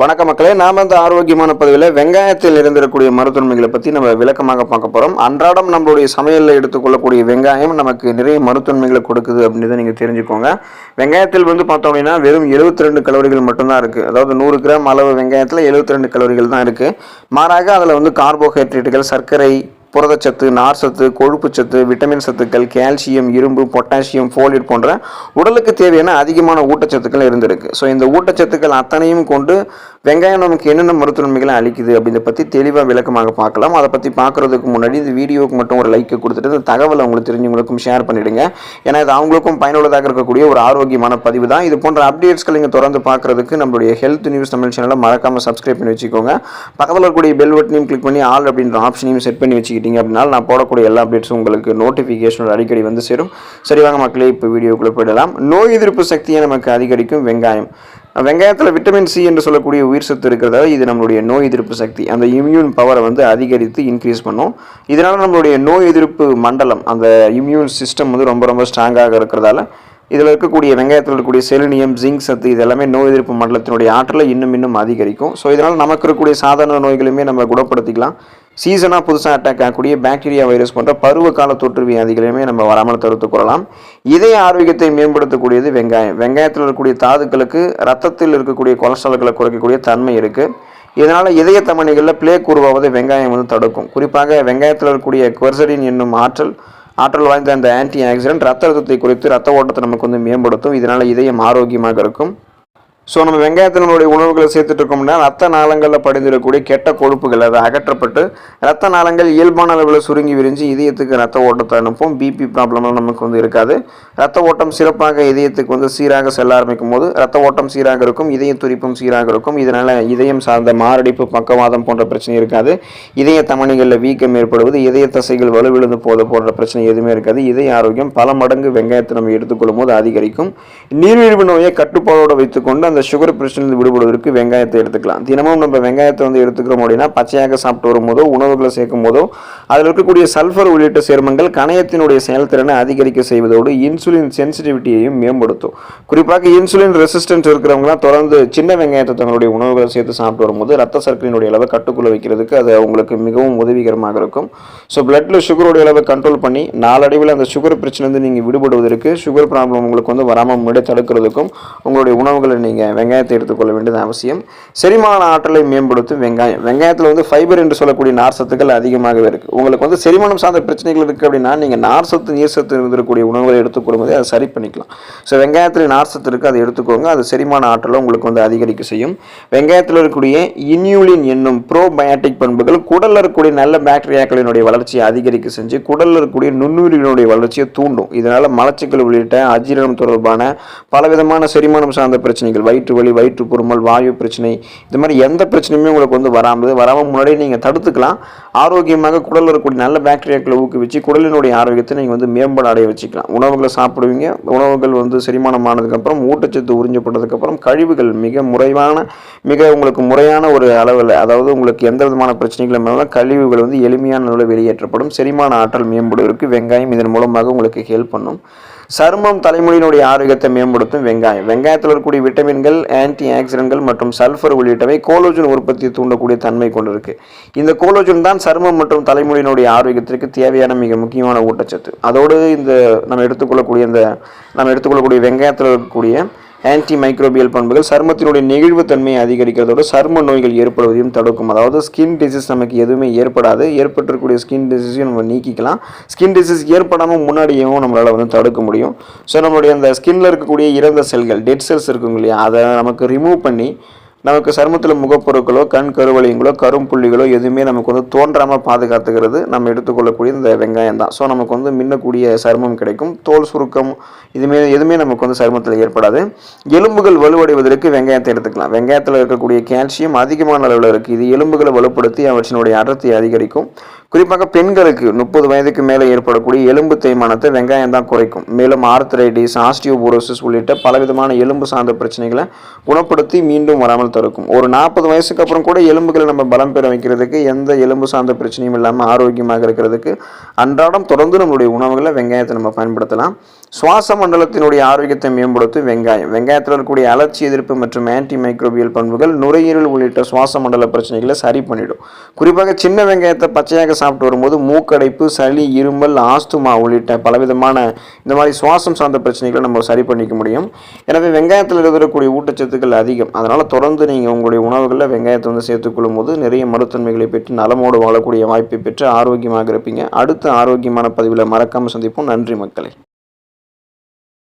வணக்க மக்களே நாம் இந்த ஆரோக்கியமான பதிவில் வெங்காயத்தில் இருந்திருக்கக்கூடிய மருத்துவமைகளை பற்றி நம்ம விளக்கமாக பார்க்க போகிறோம் அன்றாடம் நம்மளுடைய சமையலில் எடுத்துக்கொள்ளக்கூடிய வெங்காயம் நமக்கு நிறைய மருத்துவமைகளை கொடுக்குது அப்படின்றத நீங்கள் தெரிஞ்சுக்கோங்க. வெங்காயத்தில் வந்து பார்த்தோம் அப்படின்னா வெறும் 72 ரெண்டு கலோரிகள் மட்டும்தான் இருக்குது அதாவது நூறு கிராம் அளவு வெங்காயத்தில் 72 ரெண்டு கலோரிகள் தான் இருக்குது மாறாக அதில் வந்து கார்போஹைட்ரேட்டுகள் சர்க்கரை புரதச்சத்து நார்ச்சத்து கொழுப்புச்சத்து விட்டமின் சத்துக்கள் கால்சியம் இரும்பு பொட்டாசியம் ஃபோலிட் போன்ற உடலுக்கு தேவையான அதிகமான ஊட்டச்சத்துக்கள் இருந்திருக்கு. ஸோ இந்த ஊட்டச்சத்துக்கள் அத்தனையும் கொண்டு வெங்காயம் நமக்கு என்னென்ன மருத்துவ நன்மைகளை அளிக்குது அப்படின்றத பற்றி தெளிவாக விளக்கமாக பார்க்கலாம். அதை பற்றி பார்க்குறதுக்கு முன்னாடி இந்த வீடியோவுக்கு மட்டும் ஒரு லைக்கை கொடுத்துட்டு இந்த தகவலை உங்களுக்கு தெரிஞ்சவங்களுக்கும் ஷேர் பண்ணிடுங்க. ஏன்னா இது அவங்களுக்கும் பயனுள்ளதாக இருக்கக்கூடிய ஒரு ஆரோக்கியமான பதிவு தான். இது போன்ற அப்டேட்ஸ்கள் நீங்கள் தொடர்ந்து பார்க்குறதுக்கு நம்மளுடைய ஹெல்த் நியூஸ் தமிழ் சேனலை மறக்காமல் சப்ஸ்கிரைப் பண்ணி வச்சுக்கோங்க. பக்கத்தில் இருக்கக்கூடிய பெல் பட்டனையும் கிளிக் பண்ணி ஆல் அப்படின்ற ஆப்ஷனையும் செட் பண்ணி வச்சுக்கிட்டீங்க அப்படின்னா நான் போடக்கூடிய எல்லா அப்டேட்ஸும் உங்களுக்கு நோட்டிஃபிகேஷன் அடிக்கடி வந்து சேரும். சரி வாங்க மக்களே இப்போ வீடியோக்குள்ளே போயிடலாம். நோய் எதிர்ப்பு சக்தியை நமக்கு அதிகரிக்கும் வெங்காயம். வெங்காயத்தில் விட்டமின் சி என்று சொல்லக்கூடிய உயிர் சத்து இருக்கிறதால இது நம்மளுடைய நோய் எதிர்ப்பு சக்தி. அந்த இம்யூன் பவரை வந்து அதிகரித்து இன்க்ரீஸ் பண்ணும். இதனால் நம்மளுடைய நோய் எதிர்ப்பு மண்டலம் அந்த இம்யூன் சிஸ்டம் வந்து ரொம்ப ரொம்ப ஸ்ட்ராங்காக இருக்கிறதால இதில் இருக்கக்கூடிய வெங்காயத்தில் இருக்கக்கூடிய செலினியம் ஜிங்க் சத்து இது எல்லாமே நோய் எதிர்ப்பு மண்டலத்தினுடைய ஆற்றலை இன்னும் இன்னும் அதிகரிக்கும். ஸோ இதனால் நமக்கு இருக்கக்கூடிய சாதாரண நோய்களுமே நம்ம குணப்படுத்திக்கலாம். சீசனாக புதுசாக அட்டாக் ஆகக்கூடிய பாக்டீரியா வைரஸ் போன்ற பருவ கால தொற்று வியாதிகளையுமே நம்ம வராமல் தடுத்துக் கொள்ளலாம். இதய ஆரோக்கியத்தை மேம்படுத்தக்கூடியது வெங்காயம். வெங்காயத்தில் இருக்கக்கூடிய தாதுக்களுக்கு ரத்தத்தில் இருக்கக்கூடிய கொலஸ்ட்ரால்களை குறைக்கக்கூடிய தன்மை இருக்குது இதனால் இதய தமணிகளில் பிளேக் உருவாவதை வெங்காயம் வந்து தடுக்கும். குறிப்பாக வெங்காயத்தில் இருக்கக்கூடிய குவர்சடின் என்னும் ஆற்றல் ஆற்றல் வாய்ந்த அந்த ஆன்டி ஆக்சிடென்ட் ரத்த அழுத்தத்தை குறைத்து ரத்த ஓட்டத்தை நமக்கு வந்து மேம்படுத்தும். இதனால் இதயம் ஆரோக்கியமாக இருக்கும். ஸோ நம்ம வெங்காயத்தில் நம்மளுடைய உணவுகளை சேர்த்துட்டு இருக்கோம்னா ரத்த நாளங்களில் படிந்திருக்கக்கூடிய கெட்ட கொழுப்புகள் அதை அகற்றப்பட்டு ரத்த நாளங்கள் இயல்பான அளவில் சுருங்கி விரிஞ்சு இதயத்துக்கு ரத்த ஓட்டத்தை அனுப்பும். பிபி ப்ராப்ளம்லாம் நமக்கு வந்து இருக்காது. ரத்த ஓட்டம் சிறப்பாக இதயத்துக்கு வந்து சீராக செல்ல ஆரம்பிக்கும் போது ரத்த ஓட்டம் சீராக இருக்கும் இதய துடிப்பும் சீராக இருக்கும். இதனால் இதயம் சார்ந்த மாரடைப்பு பக்கவாதம் போன்ற பிரச்சனை இருக்காது. இதய தமணிகளில் வீக்கம் ஏற்படுவது இதய தசைகள் வலுவிழுந்து போது போன்ற பிரச்சனை எதுவுமே இருக்காது. இதய ஆரோக்கியம் பல மடங்கு வெங்காயத்தை நம்ம எடுத்துக்கொள்ளும் போது அதிகரிக்கும். நீரிழிவு நோயை கட்டுப்பாடோடு வைத்துக்கொண்டு அந்த சுகர் பிரச்சனையில் விடுபடுவதற்கு வெங்காயத்தை எடுத்துக்கலாம். தினமும் நம்ம வெங்காயத்தை வந்து எடுத்துக்கிறோம் அப்படின்னா பச்சையாக சாப்பிட்டு வரும்போதோ உணவுகளை சேர்க்கும் போதோ அதில் இருக்கக்கூடிய சல்ஃபர் உள்ளிட்ட சேர்மங்கள் கணையத்தினுடைய செயல்திறனை அதிகரிக்க செய்வதோடு இன்சுலின் சென்சிட்டிவிட்டியையும் மேம்படுத்தும். குறிப்பாக இன்சுலின் ரெசிஸ்டன்ஸ் இருக்கிறவங்களாம் தொடர்ந்து சின்ன வெங்காயத்தை தங்களுடைய உணவுகளை சேர்த்து சாப்பிட்டு வரும்போது ரத்த சர்க்கரையினுடைய அளவை கட்டுக்குள்ள வைக்கிறதுக்கு அது உங்களுக்கு மிகவும் உதவிகரமாக இருக்கும். ஸோ பிளட்டில் சுகருடைய அளவை கண்ட்ரோல் பண்ணி நாளடைவில் அந்த சுகர் பிரச்சனை வந்து நீங்கள் விடுபடுவதற்கு சுகர் ப்ராப்ளம் உங்களுக்கு வந்து வராமல் முன்னாடி தடுக்கிறதுக்கும் உங்களுடைய உணவுகளை நீங்கள் வெங்காயத்தை எடுத்துக்கொள்ள வேண்டியது அவசியம். செரிமான ஆற்றலை மேம்படுத்தும் வெங்காயம். வெங்காயத்தில் வந்து ஃபைபர் என்று சொல்லக்கூடிய நார் சத்துக்கள் அதிகமாகவே இருக்குது உங்களுக்கு வந்து செரிமானம் சார்ந்த பிரச்சனைகள் இருக்குது அப்படின்னா நீங்கள் நார் சத்து நீர் சத்து இருந்திருக்கக்கூடிய உணவுகளை எடுத்துக்கொள்ளும் அதை சரி பண்ணிக்கலாம். ஸோ வெங்காயத்தில் நார் சத்து இருக்குது அதை எடுத்துக்கோங்க. அது செரிமான ஆற்றலை உங்களுக்கு வந்து அதிகரிக்க செய்யும். வெங்காயத்தில் இருக்கக்கூடிய இன்யூலின் என்னும் ப்ரோபயாட்டிக் பண்புகள் குடலில் இருக்கக்கூடிய நல்ல பாக்டீரியாக்களினுடைய வளர்ச்சியை அதிகரிக்க செஞ்சு குடலில் இருக்கக்கூடிய நுண்ணுயிரிகளுடைய வளர்ச்சியை தூண்டும். இதனால் மலச்சிக்கல் உள்ளிட்ட அஜீரணம் தொடர்பான பலவிதமான செரிமானம் சார்ந்த பிரச்சனைகள் வயிற்று வலி வயிற்று பொறுமல் வாயு பிரச்சனை இது மாதிரி எந்த பிரச்சனையுமே உங்களுக்கு வந்து வராமல் வராமல் முன்னாடியே நீங்கள் தடுத்துக்கலாம். ஆரோக்கியமாக குடலில் இருக்கக்கூடிய நல்ல பாக்டீரியாக்களை ஊக்குவிச்சு குடலினுடைய ஆரோக்கியத்தை நீங்கள் வந்து மேம்பாடு அடைய வச்சுக்கலாம். உணவுகளை சாப்பிடுவீங்க. உணவுகள் வந்து செரிமானம் ஆனதுக்கப்புறம் ஊட்டச்சத்து உறிஞ்சப்பட்டதுக்கப்புறம் கழிவுகள் மிக முறைவான மிக உங்களுக்கு முறையான ஒரு அளவில் அதாவது உங்களுக்கு எந்த விதமான பிரச்சனைகளும் இல்லாமல் கழிவுகள் வந்து எளிமையான அளவில் வெளியேற்றப்படும். செரிமான ஆற்றல் மேம்படுவதற்கு வெங்காயம் இதன் மூலமாக உங்களுக்கு ஹெல்ப் பண்ணும். சருமம் தலைமுடியினுடைய ஆரோக்கியத்தை மேம்படுத்தும் வெங்காயம். வெங்காயத்தில் இருக்கக்கூடிய விட்டமின்கள் ஆன்டி ஆக்சிடென்ட்கள் மற்றும் சல்ஃபர் உள்ளிட்டவை கோலோஜன் உற்பத்தியை தூண்டக்கூடிய தன்மை கொண்டிருக்கு. இந்த கோலோஜன் தான் சருமம் மற்றும் தலைமுடியினுடைய ஆரோக்கியத்திற்கு தேவையான மிக முக்கியமான ஊட்டச்சத்து. அதோடு இந்த நம்ம எடுத்துக்கொள்ளக்கூடிய இந்த நம்ம எடுத்துக்கொள்ளக்கூடிய வெங்காயத்தில் இருக்கக்கூடிய ஆன்டி மைக்ரோபியல் பண்புகள் சருமத்தினுடைய நெகிழ்வுத்தன்மையை அதிகரிக்கிறதோடு சர்ம நோய்கள் ஏற்படுவதையும் தடுக்கும். அதாவது ஸ்கின் டிசீஸ் நமக்கு எதுவுமே ஏற்படாது. ஏற்பட்டிருக்கக்கூடிய ஸ்கின் டிசீஸையும் நம்ம நீக்கிக்கலாம். ஸ்கின் டிசீஸ் ஏற்படாமல் முன்னாடியும் நம்மளால் வந்து தடுக்க முடியும். ஸோ நம்மளுடைய அந்த ஸ்கின்ல இருக்கக்கூடிய இறந்த செல்கள் டெட் செல்ஸ் இருக்குங்க இல்லையா? அதை நமக்கு ரிமூவ் பண்ணி நமக்கு சருமத்தில் முகப்பொருட்களோ கண் கருவளையங்களோ கரும்புள்ளிகளோ எதுவுமே நமக்கு வந்து தோன்றாமல் பாதுகாத்துக்கிறது நம்ம எடுத்துக்கொள்ளக்கூடிய இந்த வெங்காயம் தான். ஸோ நமக்கு வந்து மின்னக்கூடிய சருமம் கிடைக்கும். தோல் சுருக்கம் இதுமே எதுவுமே நமக்கு வந்து சருமத்தில் ஏற்படாது. எலும்புகள் வலுவடைவதற்கு வெங்காயத்தை எடுத்துக்கலாம். வெங்காயத்தில் இருக்கக்கூடிய கால்சியம் அதிகமான அளவில் இருக்குது இது எலும்புகளை வலுப்படுத்தி அவற்றினுடைய அடர்த்தி அதிகரிக்கும். குறிப்பாக பெண்களுக்கு முப்பது வயதுக்கு மேலே ஏற்படக்கூடிய எலும்பு தேய்மானத்தை வெங்காயம் தான் குறைக்கும். மேலும் ஆர்த்ரைடிஸ் ஆஸ்டியோபோரோசிஸ் உள்ளிட்ட பலவிதமான எலும்பு சார்ந்த பிரச்சனைகளை குணப்படுத்தி மீண்டும் வராமல் தடுக்கும். ஒரு நாற்பது வயசுக்கு அப்புறம் கூட எலும்புகளை நம்ம பலம் பெற வைக்கிறதுக்கு எந்த எலும்பு சார்ந்த பிரச்சனையும் இல்லாமல் ஆரோக்கியமாக இருக்கிறதுக்கு அன்றாடம் தொடர்ந்து நம்மளுடைய உணவுகளை வெங்காயத்தை நம்ம பயன்படுத்தலாம். சுவாச மண்டலத்தினுடைய ஆரோக்கியத்தை மேம்படுத்தும் வெங்காயம். வெங்காயத்தில் இருக்கக்கூடிய அலர்ச்சி எதிர்ப்பு மற்றும் ஆன்டி மைக்ரோபியல் பண்புகள் நுரையீரல் உள்ளிட்ட சுவாச மண்டல பிரச்சனைகளை சரி பண்ணிடும். குறிப்பாக சின்ன வெங்காயத்தை பச்சையாக சாப்பிட்டு வரும்போது மூக்கடைப்பு சளி இருமல் ஆஸ்துமா உள்ளிட்ட பலவிதமான இந்த மாதிரி சுவாசம் சார்ந்த பிரச்சனைகளை நம்ம சரி பண்ணிக்க முடியும். எனவே வெங்காயத்தில் இருக்கக்கூடிய ஊட்டச்சத்துக்கள் அதிகம். அதனால் தொடர்ந்து நீங்கள் உங்களுடைய உணவுகளில் வெங்காயத்தை வந்து சேர்த்துக்கொள்ளும் போது நிறைய மருத்துவமைகளை பெற்று நலமோடு வாழக்கூடிய வாய்ப்பை பெற்று ஆரோக்கியமாக இருப்பீங்க. அடுத்த ஆரோக்கியமான பதிவில் மறக்காமல் சந்திப்போம். நன்றி மக்களை.